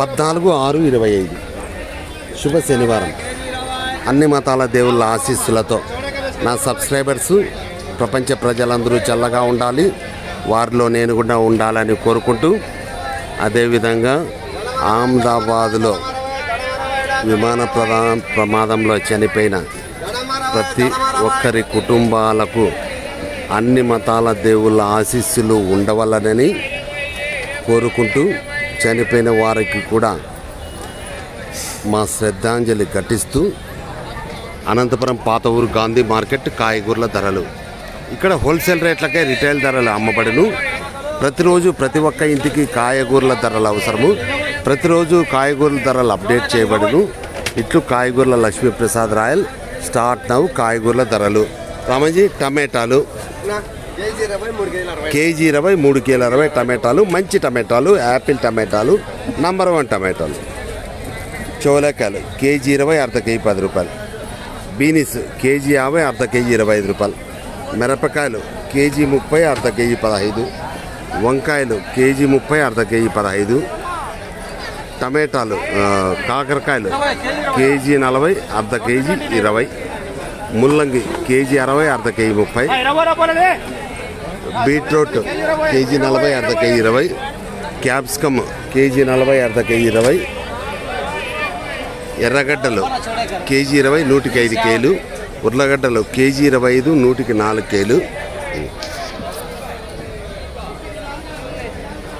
పద్నాలుగు ఆరు ఇరవై ఐదు. శుభ శనివారం. అన్ని మతాల దేవుళ్ళ ఆశీస్సులతో నా సబ్స్క్రైబర్స్ ప్రపంచ ప్రజలందరూ చల్లగా ఉండాలి. వారిలో నేను కూడా ఉండాలని కోరుకుంటూ అదేవిధంగా అహ్మదాబాద్లో విమాన ప్రదా ప్రమాదంలో చనిపోయిన ప్రతి ఒక్కరి కుటుంబాలకు అన్ని మతాల దేవుళ్ళ ఆశీస్సులు ఉండవలనని కోరుకుంటూ చనిపోయిన వారికి కూడా మా శ్రద్ధాంజలి ఘటిస్తూ అనంతపురం పాత ఊరు గాంధీ మార్కెట్ కాయగూరల ధరలు. ఇక్కడ హోల్సేల్ రేట్లకే రిటైల్ ధరలు అమ్మబడును. ప్రతిరోజు ప్రతి ఒక్క ఇంటికి కాయగూరల ధరలు అవసరము. ప్రతిరోజు కాయగూరల ధరలు అప్డేట్ చేయబడును. ఇట్లు కాయగూరల లక్ష్మీప్రసాద్ రాయల్. స్టార్ట్ నవ్వు కాయగూరల ధరలు. రామజీ టమాటాలు. కేజీ ఇరవై మూడు కేజీల అరవై. టమాటాలు మంచి టమాటాలు యాపిల్ టమాటాలు నంబర్ వన్ టమాటాలు. చోలకాయలు కేజీ ఇరవై అర్ధ కేజీ పది రూపాయలు. బీనీస్ కేజీ యాభై అర్ధ కేజీ ఇరవై ఐదు రూపాయలు. మిరపకాయలు కేజీ ముప్పై అర్ధ కేజీ పదహైదు. వంకాయలు కేజీ ముప్పై అర్ధ కేజీ పదహైదు. టమాటాలు కాకరకాయలు కేజీ నలభై అర్ధ కేజీ ఇరవై. ముల్లంగి కేజీ అరవై అర్ధ కేజీ ముప్పై. బీట్రూట్ కేజీ నలభై అర్ధ కేజీ ఇరవై. క్యాప్సికమ్ కేజీ నలభై అర్ధ కేజీ ఇరవై. ఎర్రగడ్డలు కేజీ ఇరవై నూటికి ఐదు కేలు. ఉర్లగడ్డలు కేజీ ఇరవై ఐదు నూటికి నాలుగు కేలు.